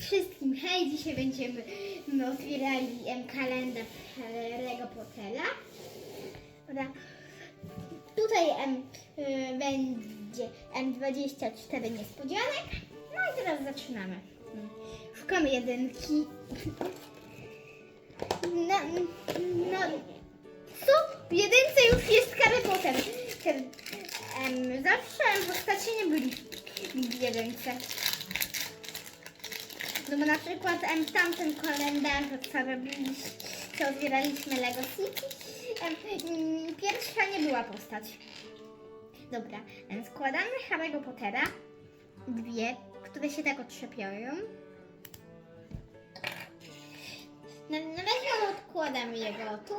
Wszystkim hej, dzisiaj będziemy my otwierali kalendarz Harry'ego Pottera. Dobra. Tutaj em, y, będzie em, 24 niespodzianek. No i teraz zaczynamy. Szukamy jedynki. No, no, co? W jedynce już jest Harry Potter. Em, zawsze postacie nie byli w jedynce. No bo na przykład em, tamten kalendarz, co robiliśmy, co otwieraliśmy Lego City, em, mm, pierwsza nie była postać. Dobra, em, składamy Harry'ego Pottera, dwie, które się tak otrzepiają. Na, na razie odkładamy jego tu,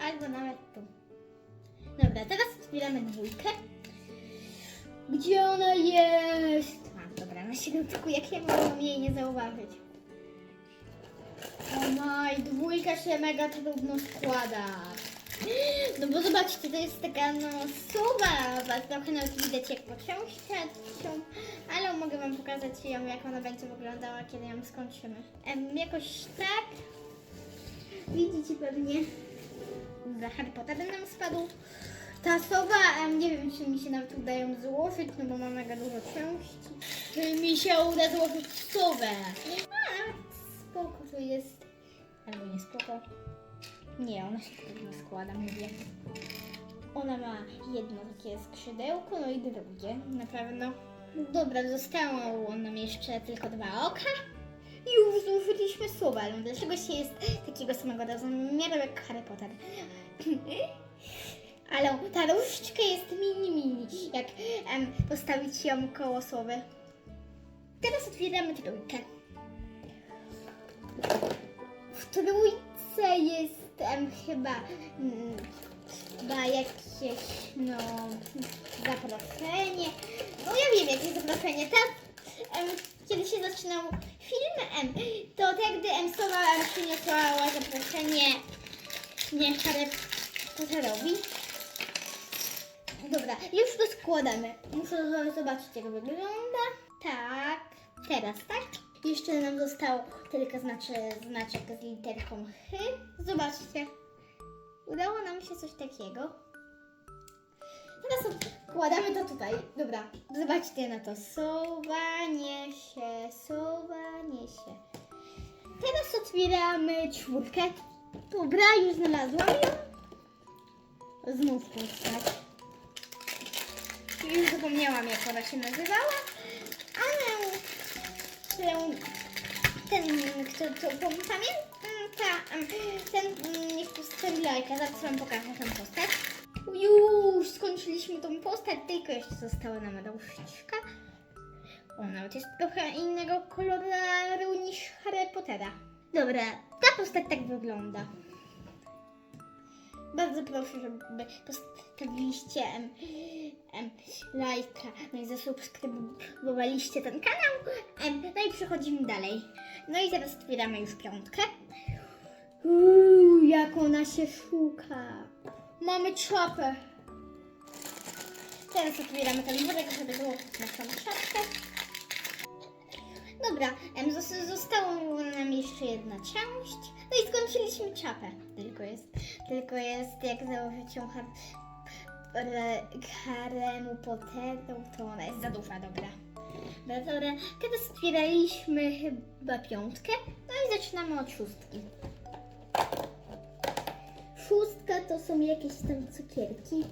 albo nawet tu. Dobra, teraz otwieramy dwójkę. Gdzie ona jest? Na środku, jak ja mogłam jej nie zauważyć. O maj, dwójka się mega trudno składa. No bo zobaczcie, to jest taka no was trochę nawet widać jak po książce, ale mogę wam pokazać ją, jak ona będzie wyglądała, kiedy ją skończymy. Em, jakoś tak, widzicie pewnie, za Harry Potter nam spadł. Ta sowa, nie wiem czy mi się nawet uda ją złożyć, no bo mam mega dużo części. Czy mi się uda złożyć sowę? A, spoko to jest. Albo nie spoko. Nie, ona się trudno składa, mówię. Ona ma jedno takie skrzydełko, no i drugie, na pewno. Dobra, zostało nam jeszcze tylko dwa oka. Już złożyliśmy słowa, ale dlaczego się jest takiego samego rozmiaru jak Harry Potter? Ale ta różdżka jest mini mini, jak em, postawić ją koło słowy. Teraz otwieramy trójkę. W trójce jest em, chyba, mm, chyba jakieś no, zaproszenie. No ja wiem jakie zaproszenie. Tak, em, kiedy się zaczynał film, em, to tak gdy em, Sowa przyniosła zaproszenie nie Harry Potterowi. Dobra, już to składamy. Muszę zobaczyć jak wygląda. Tak, teraz tak. Jeszcze nam został tylko znaczy, znaczek z literką H. Zobaczcie. Udało nam się coś takiego. Teraz odkładamy to tutaj. Dobra, zobaczcie na to. Sowa niesie, sowa niesie. Teraz otwieramy czwórkę. Dobra, już znalazłam ją. Znów postać. Zapomniałam jak ona się nazywała, ale ten, kto to pamiętam, ta, ten, niech ten lajka, zaraz wam pokażę tę postać. Już skończyliśmy tą postać, tylko jeszcze została nam różdżka. Ona jest trochę innego koloru niż Harry Pottera. Dobra, ta postać tak wygląda. Bardzo proszę, żeby postawiliście em, lajka, no i zasubskrybowaliście ten kanał. Em, no i przechodzimy dalej. No i teraz otwieramy już piątkę. Uuu, jak ona się szuka. Mamy czapę. Teraz otwieramy ten worek, żeby było naszą czapkę. Dobra, em, zos- została nam jeszcze jedna część. No i skończyliśmy czapę. Tylko jest, tylko jest jak założyć ją Haremu Potteru, to ona jest za duża, dobra. Dobra, dobra. Teraz otwieraliśmy chyba piątkę. No i zaczynamy od szóstki. Szóstka to są jakieś tam cukierki.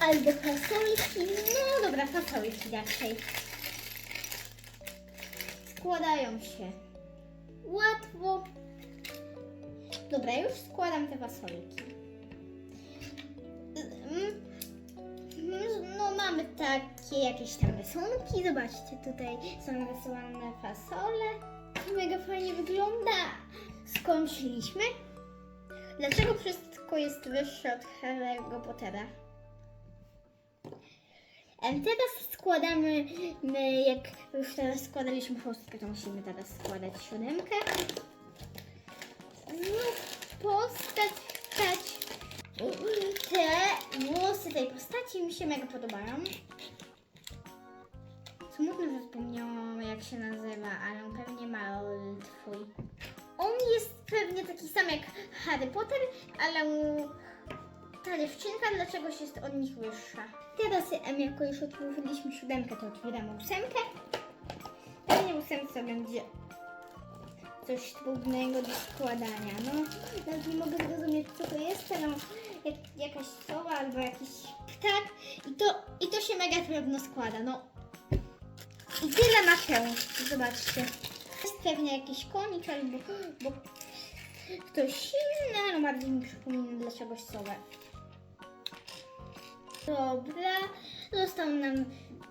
Albo fasolki. No dobra, fasolki raczej. Składają się. Łatwo. Dobra, już składam te fasolki. Mm, No mamy takie jakieś tam rysunki. Zobaczcie, tutaj są rysowane fasole. Mega fajnie wygląda. Skończyliśmy. Dlaczego wszystko jest wyższe od Harry'ego Pottera? Teraz składamy, my jak już teraz składaliśmy szóstkę, to musimy teraz składać siódemkę postać te włosy tej postaci mi się mega podobają. Smutno, że zapomniałam jak się nazywa, ale on pewnie ma twój. On jest pewnie taki sam jak Harry Potter, ale ta dziewczynka dlaczego się jest od nich wyższa. Teraz jako już otworzyliśmy siódemkę, to otwieramy ósemkę. Pewnie ósemce będzie coś trudnego do składania. No, nawet nie mogę zrozumieć co to jest, ale jak, jakaś sowa albo jakiś ptak i to, i to się mega trudno składa. No i tyle na część, zobaczcie. Jest pewnie jakiś konik albo bo ktoś inny, ale bardziej mi przypomina dla czegoś sowę. Dobra, został nam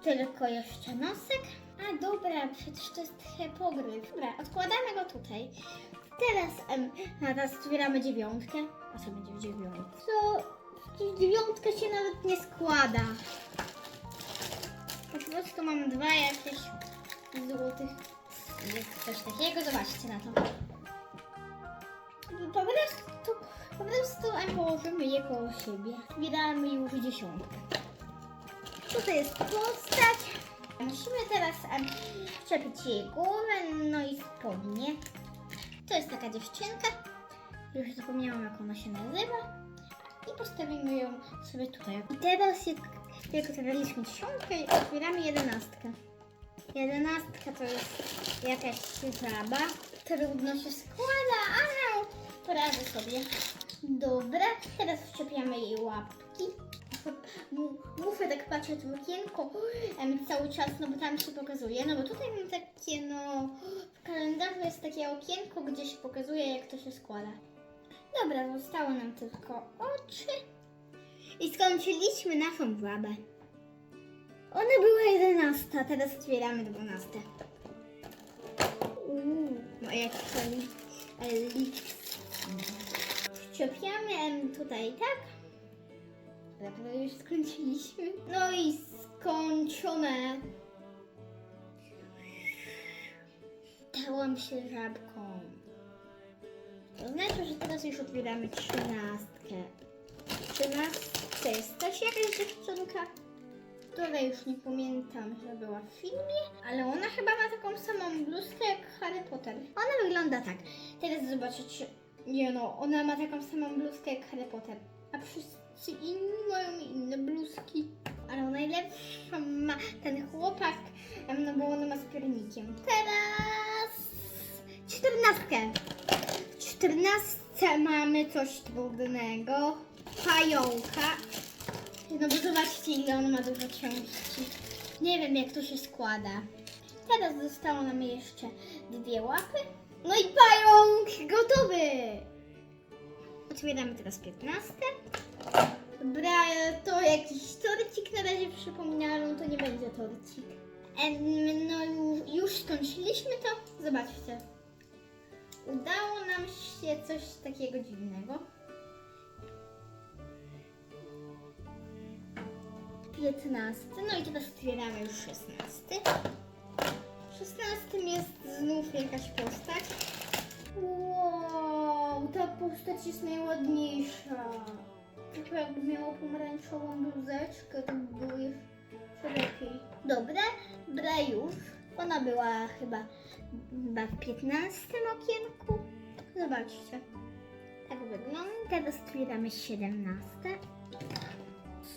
tylko jeszcze nosek. A dobra, przecież to jest hipogryf. Dobra, odkładamy go tutaj. Teraz, em, teraz otwieramy dziewiątkę. A co będzie w dziewiątce? Przecież dziewiątka się nawet nie składa. Po prostu mam dwa jakieś złotych. Jest coś takiego, zobaczcie na to. Po prostu, po prostu em, położymy je koło siebie. Zbieramy już dziesiątkę. Tutaj jest postać. Musimy teraz wczepić jej głowę, no i spodnie. To jest taka dziewczynka. Już zapomniałam jak ona się nazywa. I postawimy ją sobie tutaj. I teraz jak tylko zabraliśmy dziesiątkę otwieramy jedenastkę. Jedenastka to jest jakaś żaba. Trudno się składa, ale poradzę sobie. Dobra, teraz wczepiamy jej łapki. Muszę tak patrzeć w okienko em, cały czas, no bo tam się pokazuje. No bo tutaj mam takie, no w kalendarzu jest takie okienko, gdzie się pokazuje jak to się składa. Dobra, zostało nam tylko oczy. I skończyliśmy naszą żabę. Ona była 11, teraz otwieramy 12. Uuu, moja koli. Szczepiamy em, tutaj, tak? Dobra, już skończyliśmy. No i skończone. Dałam się żabką. To znaczy, że teraz już otwieramy trzynastkę. Trzynastka jest też jakaś dziewczynka, której już nie pamiętam, że była w filmie, ale ona chyba ma taką samą bluzkę jak Harry Potter. Ona wygląda tak. Teraz zobaczycie. Nie no, ona ma taką samą bluzkę jak Harry Potter, a wszyscy inni mają inne bluzki. Ale najlepszą ma ten chłopak, no bo ona ma z piernikiem. Teraz czternastkę. W czternastce mamy coś trudnego. Pająka. No bo zobaczcie ile on ma dużo części. Nie wiem jak to się składa. Teraz zostało nam jeszcze dwie łapy. No i pająk gotowy! Otwieramy teraz 15. Dobra, to jakiś torcik na razie przypomniałam, to nie będzie torcik. No już, skończyliśmy to. Zobaczcie. Udało nam się coś takiego dziwnego. 15. No i teraz otwieramy już 16. W 16 jest znów jakaś postać. Wow, ta postać jest najładniejsza. Tylko jakby miała pomarańczową bluzeczkę, to by lepiej. Dobra, dobra już. Ona była chyba, chyba w 15 okienku. Zobaczcie. Tak wygląda. Teraz otwieramy 17.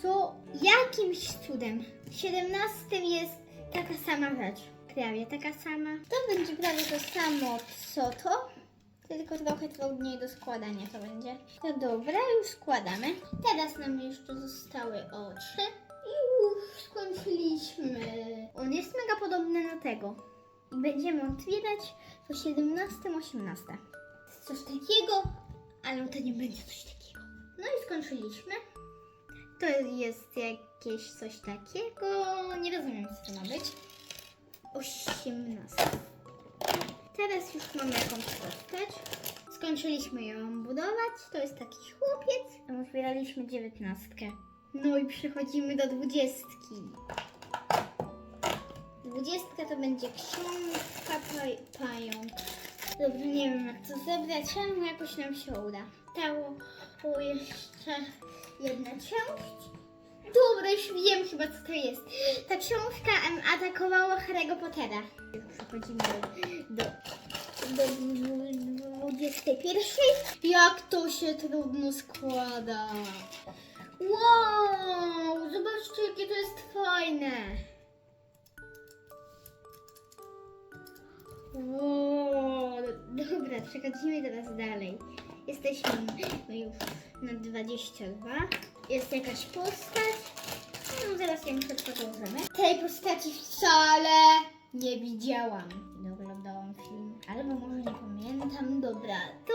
Co jakimś cudem w 17 jest taka sama rzecz. Prawie taka sama. To będzie prawie to samo co to, tylko trochę trudniej do składania to będzie. No dobra, już składamy. Teraz nam jeszcze zostały oczy. I już skończyliśmy. On jest mega podobny na tego. I będziemy otwierać po 17-18. Coś takiego, ale to nie będzie coś takiego. No i skończyliśmy. To jest jakieś coś takiego. Nie rozumiem, co to ma być. 18. Teraz już mamy jakąś postać. Skończyliśmy ją budować. To jest taki chłopiec. Otwieraliśmy 19. No i przechodzimy do 20. 20 to będzie książka paj, pająk. Dobrze, nie wiem jak to zebrać, ale jakoś nam się uda. Stało jeszcze jedna część. dobra, już wiem chyba co to jest. Ta książka em, atakowała Harry'ego Pottera. Przechodzimy do, do, do 21. Jak to się trudno składa. Wow, zobaczcie jakie to jest fajne. Wow, dobra, przechodzimy teraz dalej. Jesteśmy już na 22. Jest jakaś postać. No, zaraz ją przedstawiamy. Tej postaci wcale nie widziałam. Film. Albo może nie pamiętam. Dobra, to,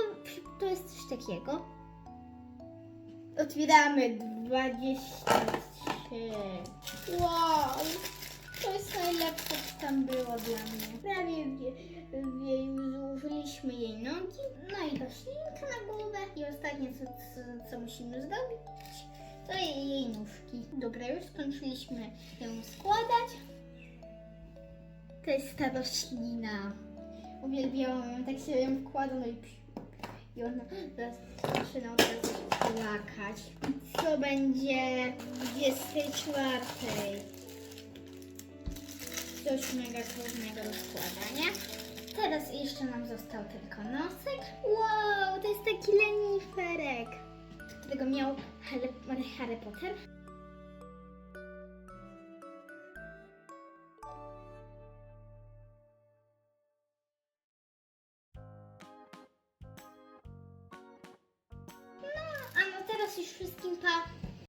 to jest coś takiego. Otwieramy 23. Wow! To jest najlepsze, co tam było dla mnie. Prawie wie, wie, złożyliśmy jej nogi, no i roślinka na głowę. I ostatnie, co, co, co musimy zrobić, to jej, jej nóżki. Dobra, już skończyliśmy ją składać. To jest ta roślina. Uwielbiałam ją, tak się ją wkłada, no i, i ona zaczyna od razu płakać. Co będzie w 24? Coś mega trudnego do składania. Teraz jeszcze nam został tylko nosek. Wow, to jest taki leniferek, którego miał Harry Potter.